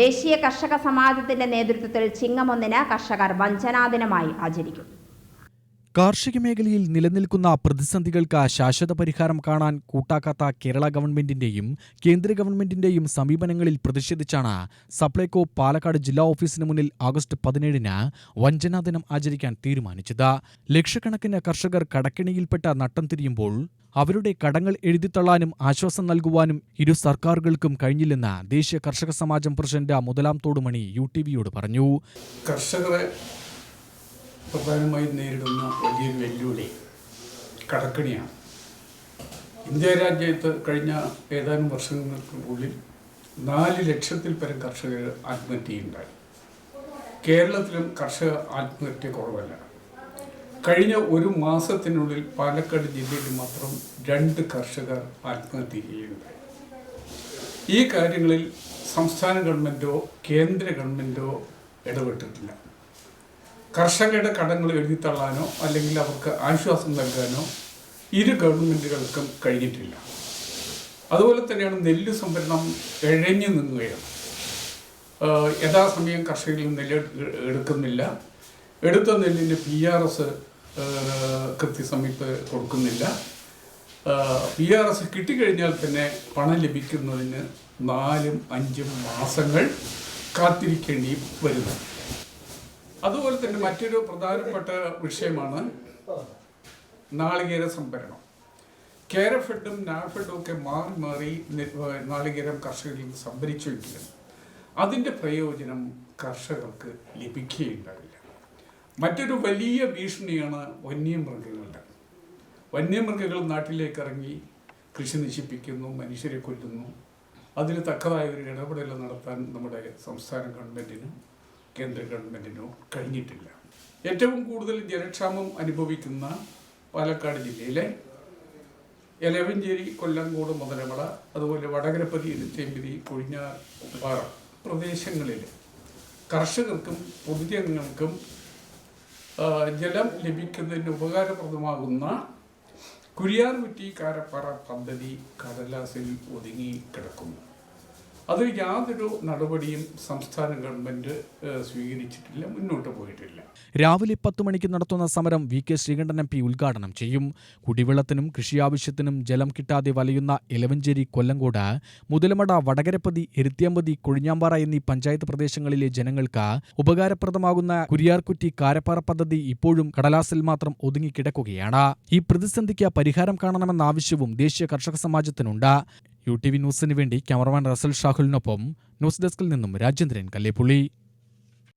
ദേശീയ കർഷക സമാജത്തിന്റെ നേതൃത്വത്തിൽ ചിങ്ങമൊന്നിന് കർഷകർ വഞ്ചനാദിനമായി ആചരിക്കും. കാർഷിക മേഖലയിൽ നിലനിൽക്കുന്ന പ്രതിസന്ധികൾക്ക് ശാശ്വത പരിഹാരം കാണാൻ കൂട്ടാക്കാത്ത കേരള ഗവൺമെന്റിന്റെയും കേന്ദ്ര ഗവൺമെന്റിന്റെയും സമീപനങ്ങളിൽ പ്രതിഷേധിച്ചാണ് സപ്ലൈകോ പാലക്കാട് ജില്ലാ ഓഫീസിന് മുന്നിൽ ആഗസ്റ്റ് പതിനേഴിന് വഞ്ചനാ ദിനം ആചരിക്കാൻ തീരുമാനിച്ചത്. ലക്ഷക്കണക്കിന് കർഷകർ കടക്കിണിയിൽപ്പെട്ട നട്ടം തിരിയുമ്പോൾ അവരുടെ കടങ്ങൾ എഴുതിത്തള്ളാനും ആശ്വാസം നൽകുവാനും ഇരു സർക്കാരുകൾക്കും കഴിഞ്ഞില്ലെന്ന് ദേശീയ കർഷക സമാജം president Muthalam Thodumani U T വിയോട് പറഞ്ഞു. കർഷകരെ പ്രധാനമായും നേരിടുന്ന വലിയൊരു വെല്ലുവിളി കടക്കണിയാണ്. ഇന്ത്യ രാജ്യത്ത് കഴിഞ്ഞ ഏതാനും വർഷങ്ങൾക്കുള്ളിൽ നാല് ലക്ഷത്തിൽ പരം കർഷകർ ആത്മഹത്യയുണ്ടായി. കേരളത്തിലും കർഷക ആത്മഹത്യ കുറവല്ല. കഴിഞ്ഞ ഒരു മാസത്തിനുള്ളിൽ പാലക്കാട് ജില്ലയിൽ മാത്രം രണ്ട് കർഷകർ ആത്മഹത്യ ചെയ്യുകയുണ്ടായി. ഈ കാര്യങ്ങളിൽ സംസ്ഥാന ഗവൺമെന്റോ കേന്ദ്ര ഗവൺമെന്റോ ഇടപെട്ടിട്ടില്ല. കർഷകരുടെ കടങ്ങൾ എഴുതിത്തള്ളാനോ അല്ലെങ്കിൽ അവർക്ക് ആശ്വാസം നൽകാനോ ഇരു ഗവൺമെന്റുകൾക്കും കഴിഞ്ഞിട്ടില്ല. അതുപോലെ തന്നെയാണ് നെല്ല് സംഭരണം എഴഞ്ഞു നിന്നുകയാണ് യഥാസമയം കർഷകരിൽ നെല്ല് എടുക്കുന്നില്ല. എടുത്ത നെല്ലിന് പി ആർ എസ് കൃത്യസമയത്ത് കൊടുക്കുന്നില്ല. പി ആർ എസ് കിട്ടിക്കഴിഞ്ഞാൽ തന്നെ പണം ലഭിക്കുന്നതിന് നാലും അഞ്ചും മാസങ്ങൾ കാത്തിരിക്കേണ്ടി വരുന്നു. അതുപോലെ തന്നെ മറ്റൊരു പ്രധാനപ്പെട്ട വിഷയമാണ് നാളികേര സംഭരണം. കേരഫെഡും നാഫെഡും ഒക്കെ മാറി മാറി നാളികേരം കർഷകരിൽ നിന്ന് സംഭരിച്ചുവെങ്കിലും അതിന്റെ പ്രയോജനം കർഷകർക്ക് ലഭിക്കുകയുണ്ടാവില്ല മറ്റൊരു വലിയ ഭീഷണിയാണ് വന്യമൃഗങ്ങളുടെ. വന്യമൃഗങ്ങൾ നാട്ടിലേക്ക് ഇറങ്ങി കൃഷി നശിപ്പിക്കുന്നു മനുഷ്യരെ കൊല്ലുന്നു. അതിന് തക്കതായ ഒരു ഇടപെടൽ നടത്താൻ നമ്മുടെ സംസ്ഥാന ഗവൺമെന്റിനും കേന്ദ്ര ഗവൺമെന്റിനോ കഴിഞ്ഞിട്ടില്ല. ഏറ്റവും കൂടുതൽ ജനക്ഷാമം അനുഭവിക്കുന്ന പാലക്കാട് ജില്ലയിലെ എലവഞ്ചേരി കൊല്ലങ്കോട് മുതലമട അതുപോലെ വടകരപ്പതി എഴുത്തേമ്പിരി കൊഴിഞ്ഞാർ പാറ പ്രദേശങ്ങളിൽ കർഷകർക്കും പൊതുജനങ്ങൾക്കും ജലം ലഭിക്കുന്നതിന് ഉപകാരപ്രദമാകുന്ന കുരിയാർകുറ്റി കാരപ്പാറ പദ്ധതി കടലാസിൽ ഒതുങ്ങി കിടക്കുന്നു. അത് യാതൊരു നടപടിയും സംസ്ഥാന ഗവൺമെന്റ് സ്വീകരിച്ചിട്ടില്ല മുന്നോട്ട് പോയിട്ടില്ല. രാവിലെ പത്ത് മണിക്ക് നടത്തുന്ന സമരം V K Sreekandan M P ഉദ്ഘാടനം ചെയ്യും. കുടിവെള്ളത്തിനും കൃഷി ആവശ്യത്തിനും ജലം കിട്ടാതെ വലയുന്ന എലവഞ്ചേരി കൊല്ലങ്കോട് മുതലമട വടകരപ്പതി എരുത്തിയമ്പതി കൊഴിഞ്ഞാമ്പാറ എന്നീ പഞ്ചായത്ത് പ്രദേശങ്ങളിലെ ജനങ്ങൾക്ക് ഉപകാരപ്രദമാകുന്ന കുരിയാർകുറ്റി കാരപ്പാറ പദ്ധതി ഇപ്പോഴും കടലാസിൽ മാത്രം ഒതുങ്ങിക്കിടക്കുകയാണ് ഈ പ്രതിസന്ധിക്ക് പരിഹാരം കാണണമെന്ന ആവശ്യവും ദേശീയ കർഷക സമാജത്തിനുണ്ട്. യു ടി വി ന്യൂസിന് വേണ്ടി ക്യാമറമാൻ റസൽ ഷാഹുലിനൊപ്പം ന്യൂസ് ഡെസ്കിൽ നിന്നും രാജേന്ദ്രൻ കല്ലേപ്പുള്ളി